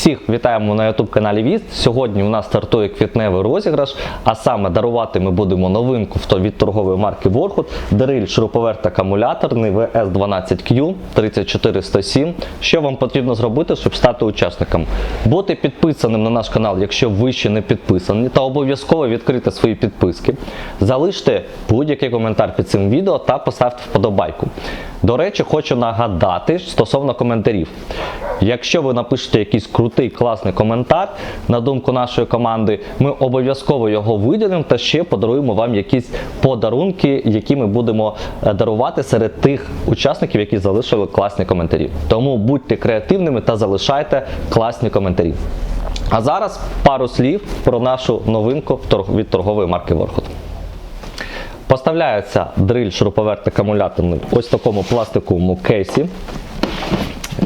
Всіх вітаємо на youtube каналі Віст. Сьогодні у нас стартує квітневий розіграш, а саме дарувати ми будемо новинку від торгової марки Ворхут, дриль шуруповерт акумуляторний VS12Q 34107. Що вам потрібно зробити, щоб стати учасником? Бути підписаним на наш канал, якщо ви ще не підписані, та обов'язково відкрити свої підписки. Залиште будь-який коментар під цим відео та поставте вподобайку. До речі, хочу нагадати стосовно коментарів. Якщо ви напишете якийсь крутий класний коментар, на думку нашої команди, ми обов'язково його виділимо та ще подаруємо вам якісь подарунки, які ми будемо е, дарувати серед тих учасників, які залишили класні коментарі. Тому будьте креативними та залишайте класні коментарі. А зараз пару слів про нашу новинку від торгової марки Ворхот. Поставляється дриль шуруповерт акумуляторний ось в такому пластиковому кейсі.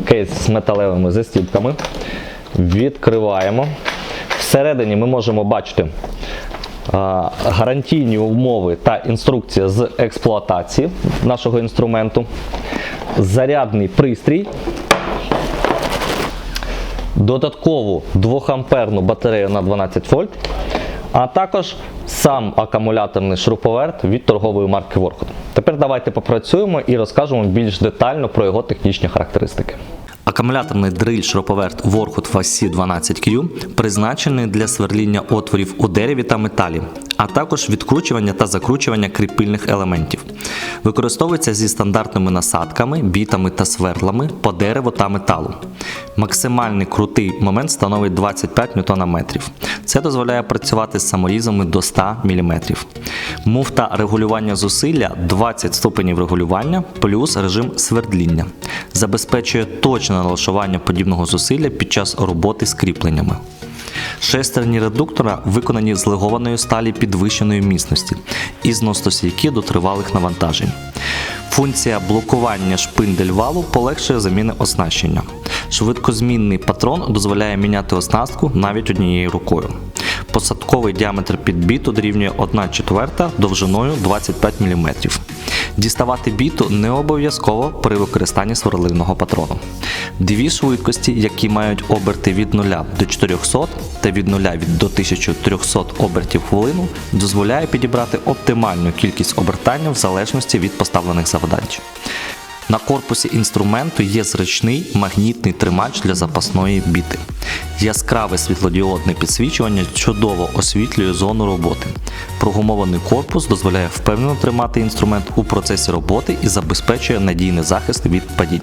Кейс з металевими застібками. Відкриваємо. Всередині ми можемо бачити гарантійні умови та інструкція з експлуатації нашого інструменту. Зарядний пристрій. Додаткову 2-амперну батарею на 12 вольт, а також сам акумуляторний шуруповерт від торгової марки Ворхот. Тепер давайте попрацюємо і розкажемо більш детально про його технічні характеристики. Акумуляторний дриль шуруповерт Ворхут Fassi 12Q призначений для сверління отворів у дереві та металі, а також відкручування та закручування кріпильних елементів. Використовується зі стандартними насадками, бітами та сверлами по дереву та металу. Максимальний крутий момент становить 25 Нм. Це дозволяє працювати з саморізами до 100 мм. Муфта регулювання зусилля 20 ступенів регулювання плюс режим свердління. Забезпечує точне налаштування подібного зусилля під час роботи з кріпленнями. Шестерні редуктора виконані з легованої сталі підвищеної міцності і зностостійкі до тривалих навантажень. Функція блокування шпиндель валу полегшує заміни оснащення. Швидкозмінний патрон дозволяє міняти оснастку навіть однією рукою. Посадковий діаметр підбіту дорівнює 1 четверта довжиною 25 мм. Діставати біту не обов'язково при використанні сверлильного патрону. Дві швидкості, які мають оберти від 0 до 400 та від 0 до 1300 обертів хвилину, дозволяє підібрати оптимальну кількість обертання в залежності від поставлених завдач. На корпусі інструменту є зручний магнітний тримач для запасної біти. Яскраве світлодіодне підсвічування чудово освітлює зону роботи. Прогумований корпус дозволяє впевнено тримати інструмент у процесі роботи і забезпечує надійний захист від падінь.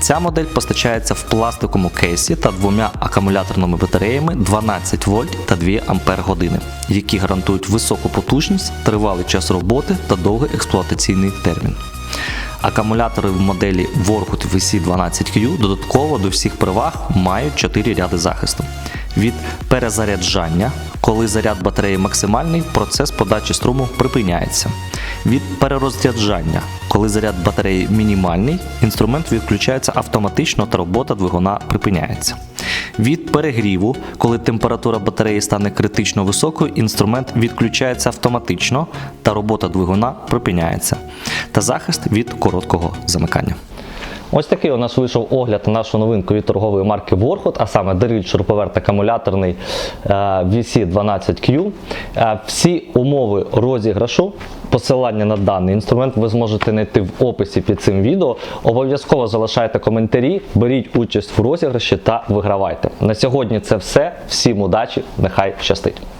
Ця модель постачається в пластиковому кейсі та двома акумуляторними батареями 12 вольт та 2 ампер години, які гарантують високу потужність, тривалий час роботи та довгий експлуатаційний термін. Акумулятори в моделі Vorkut VC12Q додатково до всіх переваг мають 4 ряди захисту. Від перезаряджання, коли заряд батареї максимальний, процес подачі струму припиняється. Від перерозряджання, коли заряд батареї мінімальний, інструмент відключається автоматично та робота двигуна припиняється. Від перегріву, коли температура батареї стане критично високою, інструмент відключається автоматично та робота двигуна припиняється. Та захист від короткого замикання. Ось такий у нас вийшов огляд на нашу новинку від торгової марки Ворхот, а саме дриль шуруповерт акумуляторний е, VC12Q. Е, Всі умови розіграшу, посилання на даний інструмент ви зможете знайти в описі під цим відео. Обов'язково залишайте коментарі, беріть участь в розіграші та вигравайте. На сьогодні це все. Всім удачі, нехай щастить!